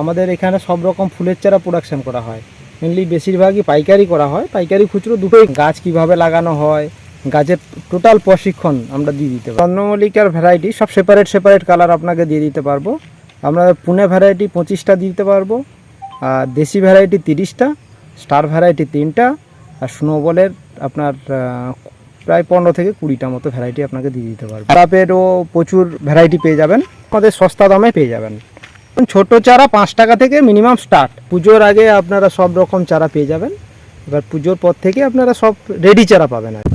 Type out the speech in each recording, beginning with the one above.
আমাদের এখানে সব রকম ফুলের চারা প্রোডাকশন করা হয়। মেনলি বেশিরভাগই পাইকারি করা হয়। পাইকারি খুচরো দুটোই। গাছ কীভাবে লাগানো হয়, গাছের টোটাল প্রশিক্ষণ আমরা দিয়ে দিতে পারি চন্দ্রমল্লিকার ভ্যারাইটি সব সেপারেট সেপারেট কালার আপনাকে দিয়ে দিতে পারব। আমরা পুনে ভ্যারাইটি পঁচিশটা দিতে পারব, আর দেশি ভ্যারাইটি তিরিশটা স্টার ভ্যারাইটি তিনটা, আর স্নোবলের আপনার প্রায় পনেরো থেকে কুড়িটা মতো ভ্যারাইটি আপনাকে দিয়ে দিতে পারব। গোলাপেরও প্রচুর ভ্যারাইটি পেয়ে যাবেন। আমাদের সস্তা দামে পেয়ে যাবেন। ছোট চারা পাঁচ টাকা থেকে মিনিমাম স্টার্ট পুজোর আগে আপনারা সব রকম চারা পেয়ে যাবেন। এবার পুজোর পর থেকে আপনারা সব রেডি চারা পাবেন আর।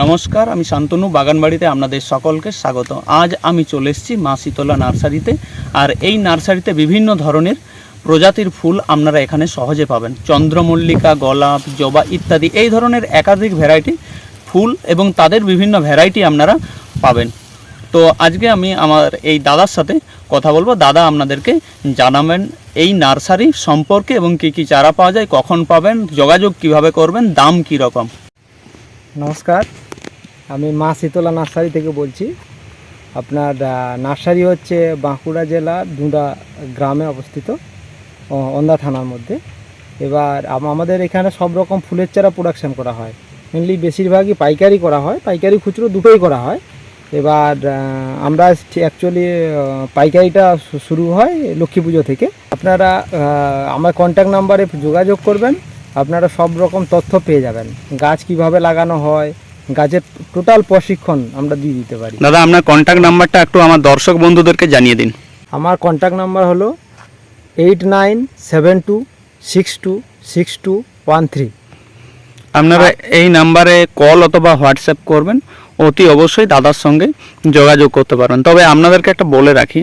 নমস্কার, আমি শান্তনু, বাগানবাড়িতে আপনাদের সকলকে স্বাগত। আজ আমি চলে এসেছি মা শীতলা নার্সারিতে, আর এই নার্সারিতে বিভিন্ন ধরনের প্রজাতির ফুল আপনারা এখানে সহজে পাবেন। চন্দ্রমল্লিকা, গোলাপ, জবা ইত্যাদি, এই ধরনের একাধিক ভ্যারাইটি ফুল এবং তাদের বিভিন্ন ভ্যারাইটি আপনারা পাবেন। তো আজকে আমি আমার এই দাদার সাথে কথা বলব। দাদা আপনাদেরকে জানাবেন এই নার্সারি সম্পর্কে এবং কী কী চারা পাওয়া যায়, কখন পাবেন, যোগাযোগ কীভাবে করবেন, দাম কী রকম? নমস্কার, আমি মা শীতলা নার্সারি থেকে বলছি। আপনার নার্সারি হচ্ছে বাঁকুড়া জেলার দুঁদা গ্রামে অবস্থিত ওন্দা থানার মধ্যে। এবার আমাদের এখানে সব রকম ফুলের চারা প্রোডাকশন করা হয়। মেনলি বেশিরভাগই পাইকারি করা হয়, পাইকারি খুচরো দুটোই করা হয়। এবার আমরা অ্যাকচুয়ালি পাইকারিটা শুরু হয় লক্ষ্মী পুজো থেকে। আপনারা আমার কন্ট্যাক্ট নাম্বারে যোগাযোগ করবেন। আপনারা সব রকম তথ্য পেয়ে যাবেন। গাছ কীভাবে লাগানো হয় গাছের টোটাল প্রশিক্ষণ আমরা দিয়ে দিতে পারি। দাদা আপনার কন্ট্যাক্ট নাম্বারটা একটু আমার দর্শক বন্ধুদেরকে জানিয়ে দিন। আমার কন্ট্যাক্ট নাম্বার হলো eight nine seven two six two six two one three আপনারা এই নাম্বারে কল অথবা হোয়াটসঅ্যাপ করবেন। অতি অবশ্যই দাদার সঙ্গে যোগাযোগ করতে পারবেন। তবে আপনাদেরকে একটা বলে রাখি,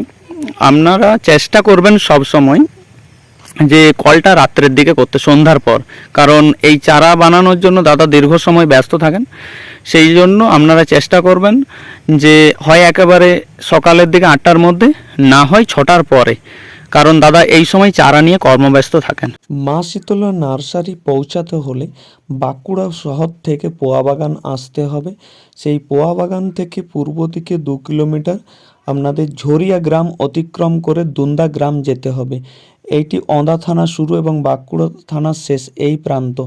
আপনারা চেষ্টা করবেন সব সময় যে কলটা রাত্রের দিকে করতে, সন্ধ্যার পর। কারণ এই চারা বানানোর জন্য দাদা দীর্ঘ সময় ব্যস্ত থাকেন। সেই জন্য আপনারা চেষ্টা করবেন যে হয় একেবারে সকালের দিকে আটটার মধ্যে, না হয় ছটার পরে কারণ দাদা এই সময় চারা নিয়ে কর্মব্যস্ত থাকেন। মা শীতলা নার্সারি পৌঁছাতে হলে বাঁকুড়া শহর থেকে পোয়া বাগান আসতে হবে। সেই পোয়া বাগান থেকে পূর্ব দিকে দু কিলোমিটার আপনাদের ঝরিয়া গ্রাম অতিক্রম করে দুন্দা গ্রাম যেতে হবে। এইটি অঁদা থানা শুরু এবং বাঁকুড়া থানার শেষ এই প্রান্ত।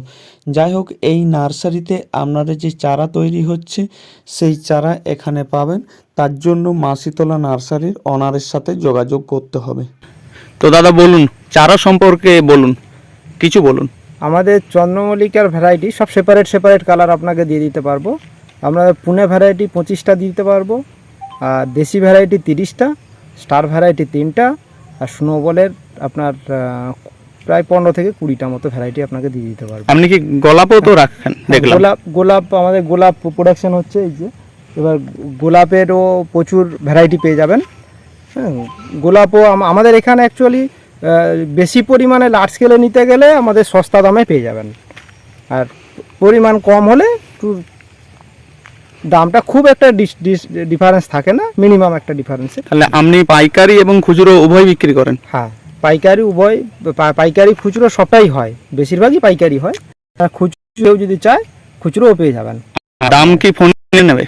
যাই হোক, এই নার্সারিতে আপনাদের যে চারা তৈরি হচ্ছে, সেই চারা এখানে পাবেন। তার জন্য মা শীতলা নার্সারির অনারের সাথে যোগাযোগ করতে হবে। তো দাদা বলুন চারা সম্পর্কে বলুন কিছু বলুন। আমাদের চন্দ্রমল্লিকার ভ্যারাইটি সব সেপারেট সেপারেট কালার আপনাকে দিয়ে দিতে পারব। আমরা পুনে ভ্যারাইটি পঁচিশটা দিতে পারব আর দেশি ভ্যারাইটি তিরিশটা স্টার ভ্যারাইটি তিনটা আর স্নোবলের আপনার প্রায় পনেরো থেকে কুড়িটা মতো ভ্যারাইটি আপনাকে দিয়ে দিতে পারব। আপনি কি গোলাপও তো রাখেন? দেখলাম। গোলাপ গোলাপ আমাদের গোলাপ প্রোডাকশন হচ্ছে এই যে। এবার গোলাপেরও প্রচুর ভ্যারাইটি পেয়ে যাবেন। হ্যাঁ গোলাপও আমাদের এখানে অ্যাকচুয়ালি বেশি পরিমাণে লার্জ স্কেলে নিতে গেলে আমাদের সস্তা দামে পেয়ে যাবেন। আর পরিমাণ কম হলে একটু দামটা খুব একটা ডিফারেন্স থাকে না মিনিমাম একটা ডিফারেন্সে তাহলে আপনি পাইকারি এবং খুচরো উভয় বিক্রি করেন? হ্যাঁ পাইকারি উভয় পাইকারি খুচরো সবটাই হয় বেশিরভাগই পাইকারি হয়। আর খুচরো যদি চায় খুচরোও পেয়ে যাবেন। দাম কি ফোন নেবে?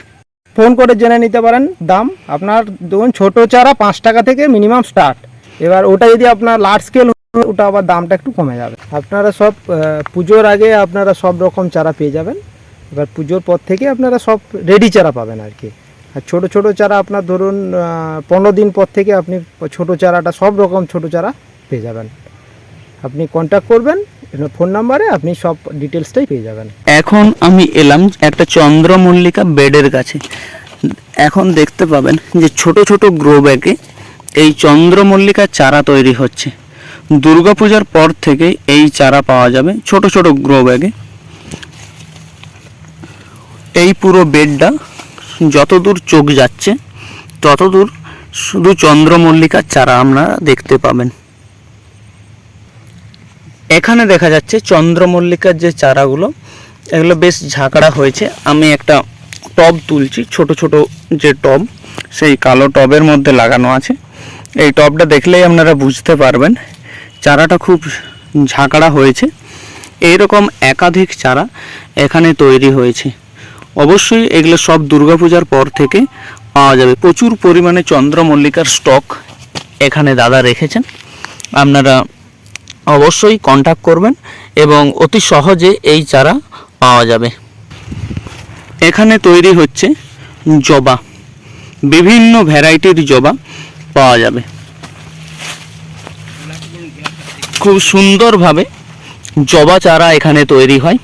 ফোন করে জেনে নিতে পারেন দাম। আপনার ধরুন ছোটো চারা পাঁচ টাকা থেকে মিনিমাম স্টার্ট এবার ওটা যদি আপনার লার্জ স্কেল ওটা আবার দামটা একটু কমে যাবে। আপনারা সব পুজোর আগে আপনারা সব রকম চারা পেয়ে যাবেন। এবার পুজোর পর থেকে আপনারা সব রেডি চারা পাবেন আর কি। আর ছোটো ছোটো চারা আপনার ধরুন পনেরো দিন পর থেকে আপনি ছোটো চারাটা, সব রকম ছোটো চারা পেয়ে যাবেন। আপনি কন্ট্যাক্ট করবেন ফোন নাম্বারে আপনি সব ডিটেলসটাই পেয়ে যাবেন। এখন আমি এলাম একটা চন্দ্রমল্লিকা বেডের কাছে। এখন দেখতে পাবেন যে ছোট ছোট গ্রো ব্যাগে এই চন্দ্রমল্লিকার চারা তৈরি হচ্ছে। দুর্গাপূজার পর থেকে এই চারা পাওয়া যাবে ছোট ছোট গ্রো ব্যাগে এই পুরো বেডটা যতদূর চোখ যাচ্ছে, ততদূর শুধু চন্দ্রমল্লিকার চারা আপনারা দেখতে পাবেন। এখানে দেখা যাচ্ছে চন্দ্রমল্লিকার যে চারাগুলো, এগুলো বেশ ঝাঁকড়া হয়েছে। আমি একটা টব তুলছি, ছোট ছোট যে টব, সেই কালো টবের মধ্যে লাগানো আছে। এই টবটা দেখলেই আপনারা বুঝতে পারবেন, চারাটা খুব ঝাঁকড়া হয়েছে। এইরকম একাধিক চারা এখানে তৈরি হয়েছে। অবশ্যই এগুলো সব দুর্গাপূজার পর থেকে পাওয়া যাবে। প্রচুর পরিমাণে চন্দ্রমল্লিকার স্টক এখানে দাদা রেখেছেন। আপনারা অবশ্যই কন্ট্যাক্ট করবেন এবং অতি সহজে এই চারা পাওয়া যাবে। এখানে তৈরি হচ্ছে জবা। বিভিন্ন ভ্যারাইটির জবা পাওয়া যাবে। খুব সুন্দরভাবে জবা চারা এখানে তৈরি হয়।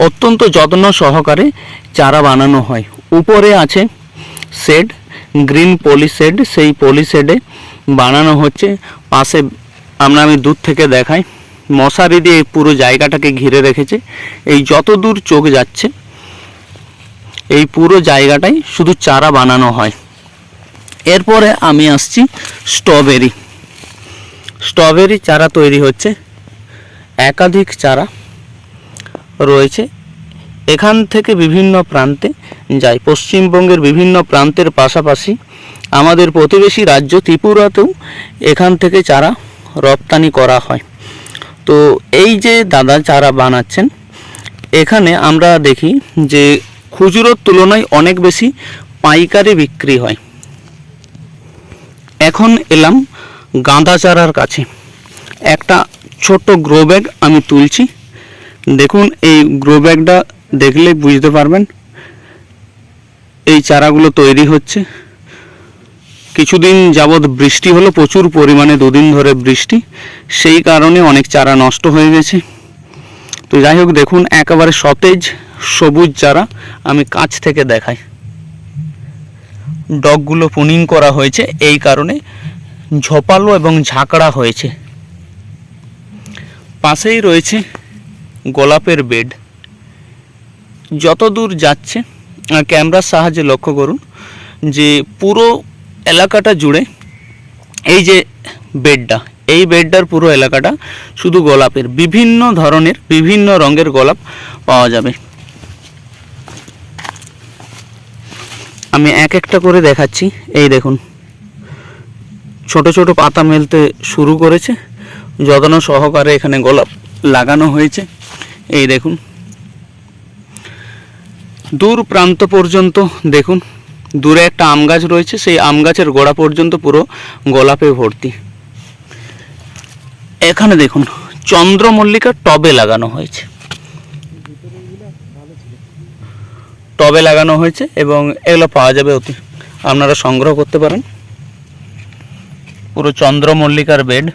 অত্যন্ত যত্ন সহকারে চারা বানানো হয়। উপরে আছে শেড গ্রিন পলি শেড সেই পলি শেডে বানানো হচ্ছে। পাশে আমরা আমি দূর থেকে দেখাই। মশারি দিয়ে পুরো জায়গাটাকে ঘিরে রেখেছে। এই যত দূর চোখ যাচ্ছে, এই পুরো জায়গাটাই শুধু চারা বানানো হয়। এরপরে আমি আসছি স্ট্রবেরি। স্ট্রবেরি চারা তৈরি হচ্ছে। একাধিক চারা রয়েছে। এখান থেকে বিভিন্ন প্রান্তে যায় পশ্চিমবঙ্গের বিভিন্ন প্রান্তের পাশাপাশি আমাদের প্রতিবেশী রাজ্য ত্রিপুরাতেও এখান থেকে চারা রপ্তানি করা হয়। তো এই যে দাদা চারা বানাচ্ছেন, এখানে আমরা দেখি যে খুচরোর তুলনায় অনেক বেশি পাইকারি বিক্রি হয়। এখন এলাম গাঁদা চারার কাছে। একটা ছোট্ট গ্রো ব্যাগ আমি তুলছি। দেখুন, এই গ্রো ব্যাগটা দেখলে বুঝতে পারবেন। এই চারাগুলো তৈরি হচ্ছে। কিছুদিন যাবৎ বৃষ্টি হলো, প্রচুর পরিমাণে দুদিন ধরে বৃষ্টি। সেই কারণে অনেক চারা নষ্ট হয়ে গেছে। তো যাই হোক, দেখুন, একেবারে সতেজ, সবুজ চারা আমি কাছ থেকে দেখাই। ডগগুলো পুনিং করা হয়েছে, এই কারণে ঝোপালো এবং ঝাঁকড়া হয়েছে। পাশেই রয়েছে গোলাপের বেড। যত দূর যাচ্ছে ক্যামেরার সাহায্যে লক্ষ্য করুন যে পুরো এলাকাটা জুড়ে এই যে বেডটা, এই বেডটার পুরো এলাকাটা শুধু গোলাপের, বিভিন্ন ধরনের, বিভিন্ন রঙের গোলাপ পাওয়া যাবে। আমি এক একটা করে দেখাচ্ছি। এই দেখুন, ছোট ছোট পাতা মেলতে শুরু করেছে। যত্ন সহকারে এখানে গোলাপ লাগানো হয়েছে। এই দেখুন, দূর প্রান্ত পর্যন্ত দেখুন দূরে একটা আম গাছ রয়েছে, সেই আম গাছের গোড়া পর্যন্ত পুরো গোলাপে ভর্তি। এখানে দেখুন, চন্দ্রমল্লিকা টবে লাগানো হয়েছে। টবে লাগানো হয়েছে এবং এগুলো পাওয়া যাবে অতি, আপনারা সংগ্রহ করতে পারেন। পুরো চন্দ্রমল্লিকার বেড।